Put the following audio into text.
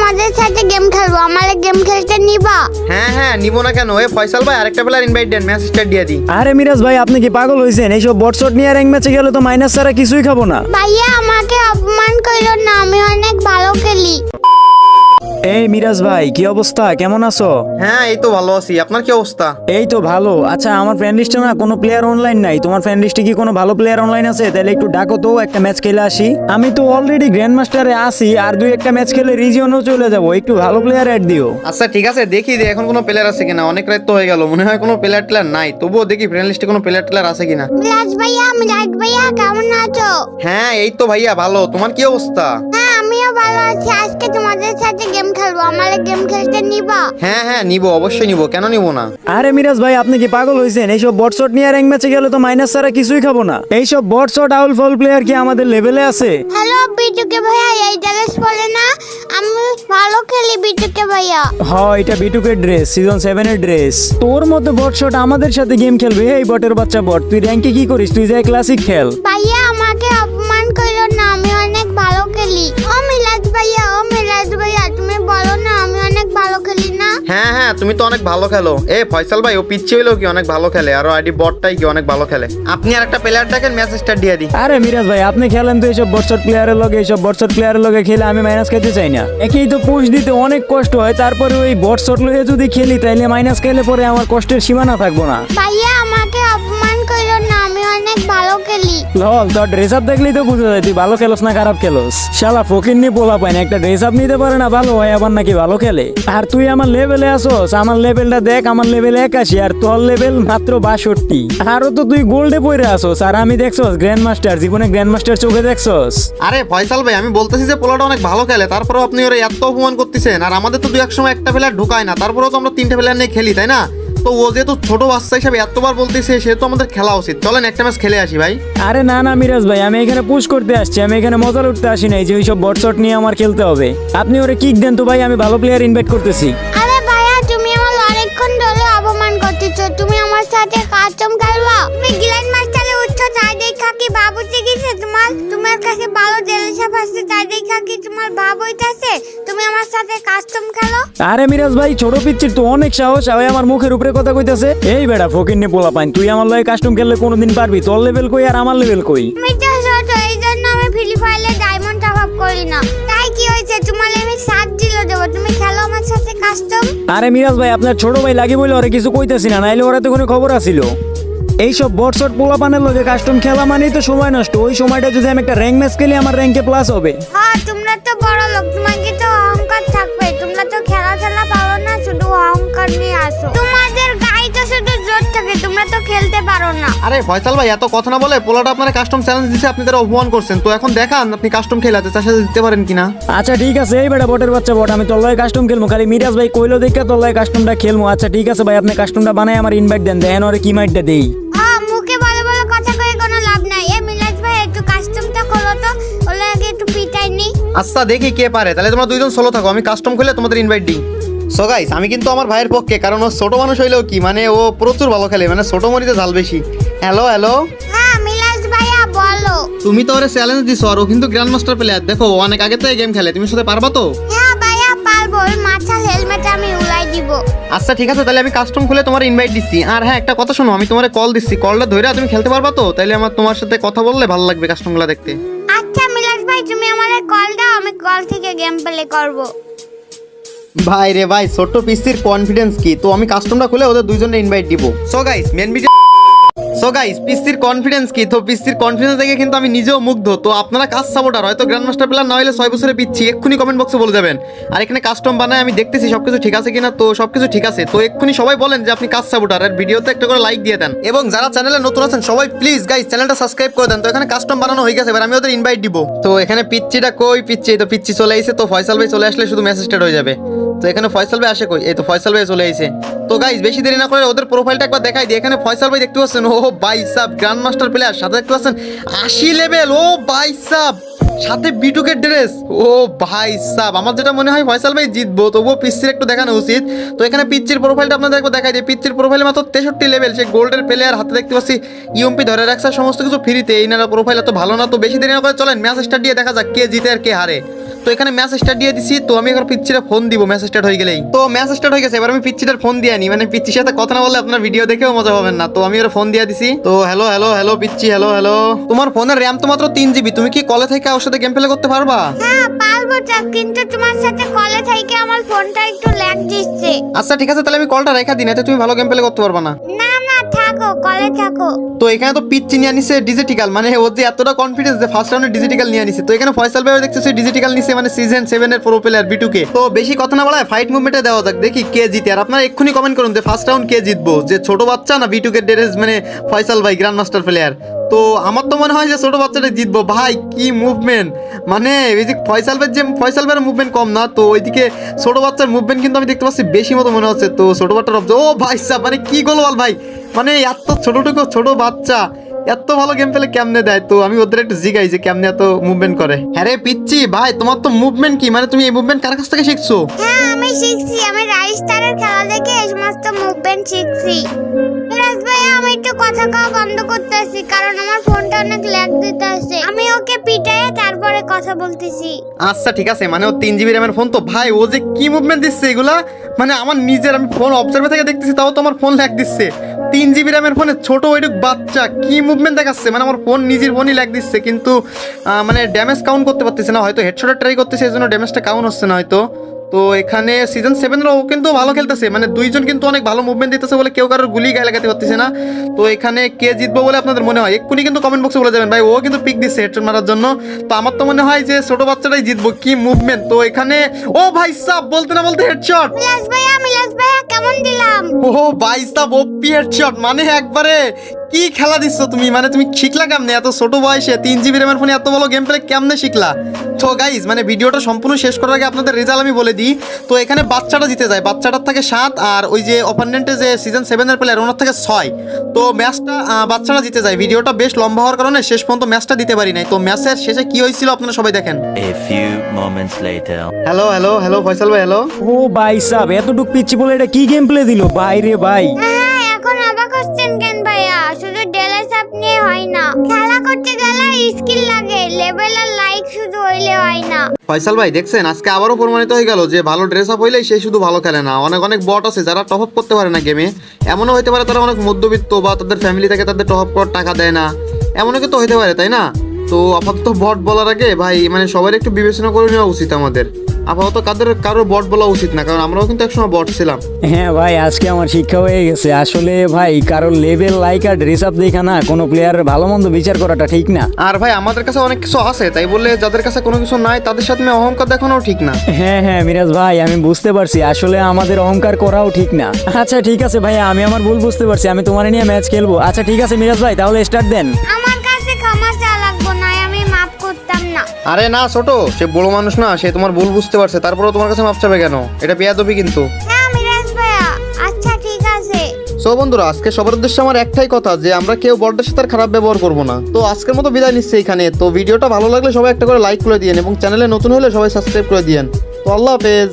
তোমাদের সাথে গেম খেলব আমারে গেম খেলতে নিবা? হ্যাঁ হ্যাঁ নিব না কেন? এ ফয়সাল ভাই আরেকটা প্লেয়ার ইনভাইট দেন ম্যাচ স্টার্ট দিয়ে দিই। আরে মিরাজ ভাই আপনি কি পাগল হয়েছেন এইসব বটশট নিয়ে র্যাঙ্ক ম্যাচে গেলে তো মাইনাস ছাড়া কিছুই খাব না। ভাইয়া আমাকে অপমান করল না আমি অনেক ভালো খেলি। এই মিরাজ ভাই কি অবস্থা? কেমন আছো? হ্যাঁ এই তো ভালো আছি। আপনার কি অবস্থা? এই তো ভালো। আচ্ছা আমার ফ্রেন্ড লিস্টে না কোনো প্লেয়ার অনলাইন নাই। তোমার ফ্রেন্ড লিস্টে কি কোনো ভালো প্লেয়ার অনলাইন আছে? তাহলে একটু ডাকো তো একটা ম্যাচ খেলে আসি। আমি তো অলরেডি গ্র্যান্ড মাস্টারে আসি আর দুই একটা ম্যাচ খেলে রিজিয়নও চলে যাব। একটু ভালো প্লেয়ার অ্যাড দিও। আচ্ছা ঠিক আছে দেখি যে এখন কোনো প্লেয়ার আছে কিনা। অনেক রাত তো হয়ে গেল মনে হয় কোনো প্লেয়ার টেলার নাই। তবুও দেখি ফ্রেন্ড লিস্টে কোনো প্লেয়ার টেলার আছে কিনা। মিরাজ ভাইয়া মিরাজ ভাইয়া কেমন আছো? হ্যাঁ এই তো ভাইয়া ভালো। তোমার কি অবস্থা? হ্যাঁ ভালো আছি। আজকে তোমাদের সাথে গেম খেলব। আমার গেম খেলতে নিবা। হ্যাঁ হ্যাঁ নিব অবশ্যই নিব। কেন নিব না? আরে মিরাজ ভাই আপনি কি পাগল হয়েছেন এইসব বটশট নিয়ে র্যাঙ্ক ম্যাচে গেলে তো মাইনাস ছাড়া কিছুই খাব না। এইসব বটশট আউল ফল প্লেয়ার কি আমাদের লেভেলে আছে? হ্যালো বিটুকে ভাইয়া এই ড্রেস বলে না? আমি ভালো খেলি বিটুকে ভাইয়া। হ এটা বিটুকের ড্রেস সিজন সেভেন এর ড্রেস তোর মতো বটশট আমাদের সাথে গেম খেলবে? এই বটের বাচ্চা বট তুই র্যাঙ্কে কি করিস? তুই যাই ক্লাসিক খেল। ভাইয়া আমাকে অপমান করল না। আমি অনেক ভালো খেলি। ভাইয়া ও মিলাদ ভাইয়া তুমি বলো না আমি অনেক ভালো খেলি না? হ্যাঁ হ্যাঁ তুমি তো অনেক ভালো খেলো। এ ফয়সাল ভাই ও পিচ্ছি হইলেও কি অনেক ভালো খেলে? আর আইডি বটটাই কি অনেক ভালো খেলে? আপনি আর একটা প্লেয়ার দেখেন ম্যাচ স্টার্ট দিয়ে দিই। আরে মিরাজ ভাই আপনি খেলেন তো এইসব বটশট প্লেয়ারের লগে এইসব বটশট প্লেয়ারের লগে খেলে আমি মাইনাস খেতে চাই না। একেই তো পুশ দিতে অনেক কষ্ট হয় তারপরে ওই বটশট লগে যদি খেলি তাইলে মাইনাস খেলে পরে আমার কষ্টের সীমানা থাকব না। ভাইয়া ভালো খেলি। লল তোর ড্রেস আপ দেখলেই তো বুঝা যায় তুই ভালো খেলোস না খারাপ খেলোস। শালা ফকির নিয়ে পোলা পায় না একটা ড্রেস আপ নিতে পারে না ভালো হয় আবার নাকি ভালো খেলে। আর তুই আমার লেভেলে আসোস আমার লেভেলটা দেখ আমার লেভেল একাশি আর তোর লেভেল মাত্র বাষট্টি। আরও তো তুই গোল্ডে পড়ে আসোস আর আমি দেখছোস গ্র্যান্ড মাস্টার জীবনে গ্র্যান্ড মাস্টার চোখে দেখছোস। আরে ফয়সাল ভাই আমি বলতেছি যে পোলাটা অনেক ভালো খেলে তারপরেও আপনি ওরা এত অপমান করতেছেন আর আমাদের তো দু এক সময় একটা প্লেয়ার ঢুকায় না তারপরেও তো আমরা তিনটে প্লেয়ার নিয়ে খেলি তাই না? তো ও যেহেতু ছোট বাচ্চা হিসাবে এতবার বলতেছে সেহেতু আমাদের খেলা উচিত। চলেন একটা ম্যাচ খেলে আসি ভাই। আরে না না মিরাজ ভাই আমি এখানে পুশ করতে আসছি আমি এখানে মজা উঠতে আসি নাই যে ওই ওইসব বটশট নিয়ে আমার খেলতে হবে। আপনি ওরে কিক দেন তো ভাই আমি ভালো প্লেয়ার ইনভাইট করতেছি। আরে ভাইয়া তুমি আমার অনেকক্ষণ ধরে অপমান করতেছো তুমি আমার সাথে কাস্টম খেলবা? তুমি গ্ল্যান্ড মাস্টারে উঠছো তাই দেখা কি বাবু শিখেছে তোমার? তোমার কাছে ভালো জেলেসাপ আছে তাই দেখা কি তোমার ভাব হইতাছে? তুমি আমার সাথে কাস্টম খেলো? আরে মিরাজ ভাই ছোট পিচ্ছির তো অনেক সাহস ওই আমার মুখের উপরে কথা কইতাছে। এই বেড়া ফকির নিয়ে পোলা পাইন তুই আমার লয় কাস্টম খেললে কোনোদিন পারবি? তোর লেভেল কই আর আমার লেভেল কই? আমি তো ছোট এই জন্য আমি ফ্রি ফায়ারে ডায়মন্ড অভাব করি না। তাই কি হয়েছে? তোমার আমি সাত দিল দেবো। তুমি খেলো আমার সাথে কাস্টম আরে মিরাজ ভাই আপনার ছোট ভাই লাগে বলে ওরা কিছু কইতাছি না নাইলে ওরা তো কোনো খবর আসিল এইসব বটশট পোলা পানের লগে কাস্টম খেলা মানেই তো সময় নষ্ট। ওই সময়টা যদি আমি একটা র্যাঙ্ক ম্যাচ খেলি আমার র্যাঙ্কে প্লাস হবে। হ্যাঁ তোমরা তো বড় লোক তোমাকে তো অহংকার থাকবে। তোমরা তো খেলা খেলা পারো না শুধু অহংকার নিয়ে আসো। তোমাদের গায়ে তো শুধু জোর থাকে তোমরা তো খেলতে পারো না। আরে ফয়সাল ভাই এত কথা না বলে পোলাটা আপনার কাস্টম চ্যালেঞ্জ দিছে আপনি তারা অপমান করছেন। তো এখন দেখান আপনি কাস্টম খেলাতে তার সাথে দিতে পারেন কিনা। আচ্ছা ঠিক আছে এই বেটা বটের বাচ্চা বট আমি তোর লগে কাস্টম খেলব খালি মিরাজ ভাই কইলো দেখে তোর লগে কাস্টমটা খেলব আচ্ছা ঠিক আছে ভাই আপনি কাস্টমটা বানাই আমার ইনভাইট দেন। দেখেন ওরে কি মাইটটা দেই। আচ্ছা দেখি কে পারে। তাহলে তোমরা দুইজন সোলো থাকো আমি কাস্টম খুলে তোমাদের ইনভাইট দিই। সো গাইস আমি কিন্তু আমার ভাইয়ের পক্ষে কারণ ও ছোট মানুষ হইলেও কি মানে ও প্রচুর ভালো খেলে মানে ছোট মরিতে ঝাল বেশি। হ্যালো হ্যালো হ্যাঁ মিলাজ ভাইয়া বলো। তুমি তো ওরে চ্যালেঞ্জ দিছো আর ও কিন্তু গ্র্যান্ড মাস্টার প্লেয়ার দেখো ও অনেক আগে থেকে গেম খেলে তুমি সাথে পারবা তো? হ্যাঁ ভাইয়া পারব ওর মাথার হেলমেট আমি উড়াই দিব। আচ্ছা ঠিক আছে তাহলে আমি কাস্টম খুলে তোমার ইনভাইট দিচ্ছি। আর হ্যাঁ একটা কথা শোনো আমি তোমার কল দিচ্ছি। কলটা ধরে তুমি খেলতে পারবা তো? তাহলে আমার তোমার সাথে কথা বললে ভালো লাগবে কাস্টমগুলো দেখতে। কল থেকে গেম প্লে করব। ভাই রে ভাই, ছোট্ট পিসির কনফিডেন্স কি? তো আমি কাস্টমটা খুলে ওদের দুইজনের ইনভাইট দিব। So guys main video so guys পিসির কনফিডেন্স কি? তো পিসির কনফিডেন্স দেখে কিন্তু আমি নিজেও মুগ্ধ। তো আপনারা কাজ সাপোর্টার হয়তো গ্র্যান্ড মাস্টার প্লেয়ার না হলে ছয় বছরে পিচ্ছি। এক্ষুনি কমেন্ট বক্সে বলে যাবেন। আর এখানে কাস্টম বানায় আমি দেখতেছি সবকিছু ঠিক আছে কিনা। তো সবকিছু ঠিক আছে। তো এক্ষুনি সবাই বলেন যে আপনি কাজ সাপোর্টার আর ভিডিওতে একটা করে লাইক দিয়ে দেন। এবং যারা চ্যানেলে নতুন আছেন, সবাই প্লিজ গাইস চ্যানেলটা সাবস্ক্রাইব করে দেন। তো এখানে কাস্টম বানানো হয়ে গেছে। এবার আমি ওদের ইনভাইট দিব। তো এখানে পিচ্ছিটা কই? পিচ্ছি তো পিচ্ছি চলে এসেছে তো ফয়সাল ভাই চলে আসলে শুধু মেসেজ স্টার্ট হয়ে যাবে। তো এখানে ফয়সাল ভাই আসে কই? এই তো ফয়সাল ভাই চলে এসেছে তো গাইস বেশি দেরি না করে ওদের প্রোফাইলটা একবার দেখাই দিই। এখানে ফয়সাল ভাই দেখতে পাচ্ছেন? ও ভাই সাব গ্র্যান্ড মাস্টার প্লেয়ার সাথে দেখতে পাচ্ছেন? আশি লেভেল ও ভাই সাব সাথে বিটুকের ড্রেস ও ভাই সাব আমার যেটা মনে হয় ফয়সাল ভাই জিতবো, তবুও পিচ্ছির একটু দেখানো উচিত। তো এখানে পিচ্ছির প্রোফাইলটা আপনাদের একবার দেখাই দিই। পিচ্ছির প্রোফাইলে মাত্র তেষট্টি লেভেল সে গোল্ডের প্লেয়ার হাতে দেখতে পাচ্ছি ইউএমপি ধরে রাখছে সমস্ত কিছু ফ্রিতে এই নারা প্রোফাইল এত ভালো না, তো বেশি দেরি না করে চলেন ম্যাচ স্টার্ট দিয়ে দেখা যাক কে জিতে আর কে হারে। তো এখানে ম্যাচ স্টার্ট দিয়ে দিছি তো আমি এখন পিচ্ছিটা ফোন দিব ম্যাচ স্টার্ট হয়ে গেলেই। তো ম্যাচ স্টার্ট হয়ে গেছে এবার আমি পিচ্ছিটার ফোন দিয়ে আনি। মানে পিচ্ছির সাথে কথা না বললে আপনার ভিডিও দেখেও মজা পাবেন না। তো আমি ওর ফোন দিয়ে দিছি। তো হ্যালো হ্যালো হ্যালো পিচ্ছি হ্যালো হ্যালো তোমার ফোনের র্যাম তো মাত্র তিন জিবি তুমি কি কলে থেকে ওর সাথে গেম প্লে করতে পারবা? হ্যাঁ পারব কিন্তু তোমার সাথে কলে থেকে আমার ফোনটা একটু ল্যাগ দিচ্ছে। আচ্ছা ঠিক আছে তাহলে আমি কলটা রেখা দিই না এতে তুমি ভালো গেম প্লে করতে পারবা না তো এখানে তো পিচ নিয়ে আনিছে ডিজিটাল মানে ওর যে এতটা কনফিডেন্স যে ফার্স্ট রাউন্ডে ডিজিটাল নিয়ে আনিছে। তো এখানে ফয়সাল ভাই দেখতেছি ডিজিটাল নিছে মানে সিজন সেভেন এর প্রো প্লেয়ার বিটুকে তো বেশি কথা না বলায় ফাইট মুভমেন্টে দেওয়া যাক, দেখি কে জিতে। আর আপনারা এক্ষুনি কমেন্ট করুন যে ফার্স্ট রাউন্ড কে জিতবো, যে ছোট বাচ্চা না বিটুকে ডেরেস মানে ফয়সাল ভাই গ্র্যান্ড মাস্টার প্লেয়ার তো আমার তো মনে হয় যে ছোট বাচ্চাটা জিতবো। ভাই, কি মুভমেন্ট মানে এই যে ফয়সাল ভাইয়ের যে ফয়সাল ভাইয়ের মুভমেন্ট কম না? তো ওইদিকে ছোটো বাচ্চার মুভমেন্ট কিন্তু আমি দেখতে পাচ্ছি বেশি মতো মনে হচ্ছে। তো ছোট বাচ্চার ও ভাই সাহ মানে কি বল ভাই। মানে এত ছোটটুকু ছোট বাচ্চা, এত ভালো গেম পেলে কেমনে দেয়? তো আমি ওদের একটু জিগাই যে কেমনে এত মুভমেন্ট করে। হ্যাঁ পিচ্ছি, ভাই, তোমার তো মুভমেন্ট কি? মানে তুমি এই মুভমেন্ট কার কাছ থেকে শিখছো? হ্যাঁ আমি শিখছি। আমি রাইস্টারের খেলা দেখে এই সমস্ত মুভমেন্ট শিখছি। রাজ ভাইয়া আমি একটু কথা কওয়া বন্ধ করতেছি, কারণ আমার ফোনটা অনেক ল্যাগ দিতেছে। আমি ওকে পিটায়ে তারপরে কথা বলতেছি। আচ্ছা ঠিক আছে মানে ও তিন জিবি র্যামের ফোন তো। ভাই, ও যে কি মুভমেন্ট দিচ্ছে এগুলা? মানে আমার নিজের, আমি ফোন অবজার্ভে থেকে দেখতেছি, তাও তো আমার ফোন ল্যাগ দিচ্ছে। তিন জিবি র্যামের ফোনে ছোট ওইটুক বাচ্চা, কি মুভমেন্ট দেখাচ্ছে? মানে আমার ফোন নিজের ফোনই ল্যাগ দিচ্ছে, কিন্তু মানে ড্যামেজ কাউন্ট করতে পারতেছে না, হয়তো হেডশটে ট্রাই করতেছে এই জন্য ড্যামেজটা কাউন্ট হচ্ছে না হয়তো। তো এখানে সিজন সেভেনেরও কিন্তু ভালো খেলতেছে। মানে দুইজন কিন্তু অনেক ভালো মুভমেন্ট দিতেছে বলে কেউ কারোর গুলি গায়ে লাগাতে পারতেছে না। তো এখানে কে জিতবো বলে আপনাদের মনে হয়? এক্ষুনি কিন্তু কমেন্ট বক্সে বলে যাবেন। ভাই ও কিন্তু পিক দিচ্ছে হেডশট মারার জন্য। তো আমার তো মনে হয় যে ছোট বাচ্চাটাই জিতবো। কি মুভমেন্ট তো এখানে ও ভাই সাহ বলতে না বলতে হেডশট কেমন দিলাম? ও ভাই সাহ ওপি হেডশট মানে একবারে কি খেলা দিচ্ছ তুমি? মানে তুমি শিখলা কেমনে? এত ছোট বয়সে তিন জিবি র্যামের ফোনে এত ভালো গেম প্লে কেমনে শিখলা? তো গাইজ মানে ভিডিওটা সম্পূর্ণ শেষ করার আগে আপনাদের রেজাল্ট আমি বলে দিই। তো এখানে বাচ্চাটা জিতে যায়। বাচ্চাটার থেকে সাত আর ওই যে অপারেন্টে যে সিজন সেভেনের প্লেয়ার ওনার থেকে ছয়। তো ম্যাচটা বাচ্চাটা জিতে যায়। ভিডিওটা বেশ লম্বা হওয়ার কারণে শেষ পর্যন্ত ম্যাচটা দিতে পারি নাই। তো ম্যাচের শেষে কি হয়েছিল আপনারা সবাই দেখেন. হ্যালো হ্যালো হ্যালো ফয়সাল ভাই হ্যালো ও ভাই সাহ এতটুক পিচ্ছি বলে এটা কি গেম প্লে দিল? ভাই রে ভাই। হয় না খেলা করতে গেলে স্কিল লাগে লেভেল আর লাইক শুধু হইলে হয় না। ফয়সাল ভাই, দেখছেন, আজকে আবারও প্রমাণিত হয়ে গেল যে ভালো ড্রেস আপ হইলেই সে শুধু ভালো খেলে না। অনেক অনেক বট আছে যারা টপ আপ করতে পারে না গেমে এমনও হতে পারে তারা অনেক মধ্যবিত্ত বা তাদের ফ্যামিলি থেকে তাদের টপ আপ করার টাকা দেয় না। এমনও কিন্তু হতে পারে, তাই না? তো আপাতত বট বলার আগে ভাই মানে সবার একটু বিবেচনা করে নেওয়া উচিত আমাদের। আপাতত কাদের কারও বট বলা উচিত না কারণ আমরাও কিন্তু একসময় বট ছিলাম। হ্যাঁ ভাই আজকে আমার শিক্ষা হয়ে গেছে। আসলে ভাই কারোর লেভেল লাইক আর ড্রেস আপ দেখা না কোনো প্লেয়ারের ভালো মন্দ বিচার করাটা ঠিক না। আর ভাই আমাদের কাছে অনেক কিছু আছে তাই বলে যাদের কাছে কোনো কিছু নাই তাদের সাথে অহংকার দেখানোও ঠিক না। হ্যাঁ হ্যাঁ মিরাজ ভাই আমি বুঝতে পারছি। আসলে আমাদের অহংকার করাও ঠিক না। আচ্ছা ঠিক আছে ভাই আমি আমার ভুল বুঝতে পারছি। আমি তোমার নিয়ে ম্যাচ খেলব। আচ্ছা ঠিক আছে মিরাজ ভাই তাহলে স্টার্ট দেন। আমার আরে না ছোট। সে বড় মানুষ না সে তোমার ভুল বুঝতে পারছে। তারপরেও তোমার কাছে মাপ চাবে কেন? এটা বেয়াদবি কিন্তু। না মিরাজ ভাইয়া। আচ্ছা ঠিক আছে। সো বন্ধুরা আজকে সবার উদ্দেশ্যে আমার একটাই কথা যে আমরা কেউ বড়দের সাথে আর খারাপ ব্যবহার করব না। তো আজকের মতো বিদায় নিচ্ছে এখানে। তো ভিডিওটা ভালো লাগলে সবাই একটা করে লাইক করে দিয়েন এবং চ্যানেলে নতুন হলে সবাই সাবস্ক্রাইব করে দিয়েন। তো আল্লাহ হাফেজ।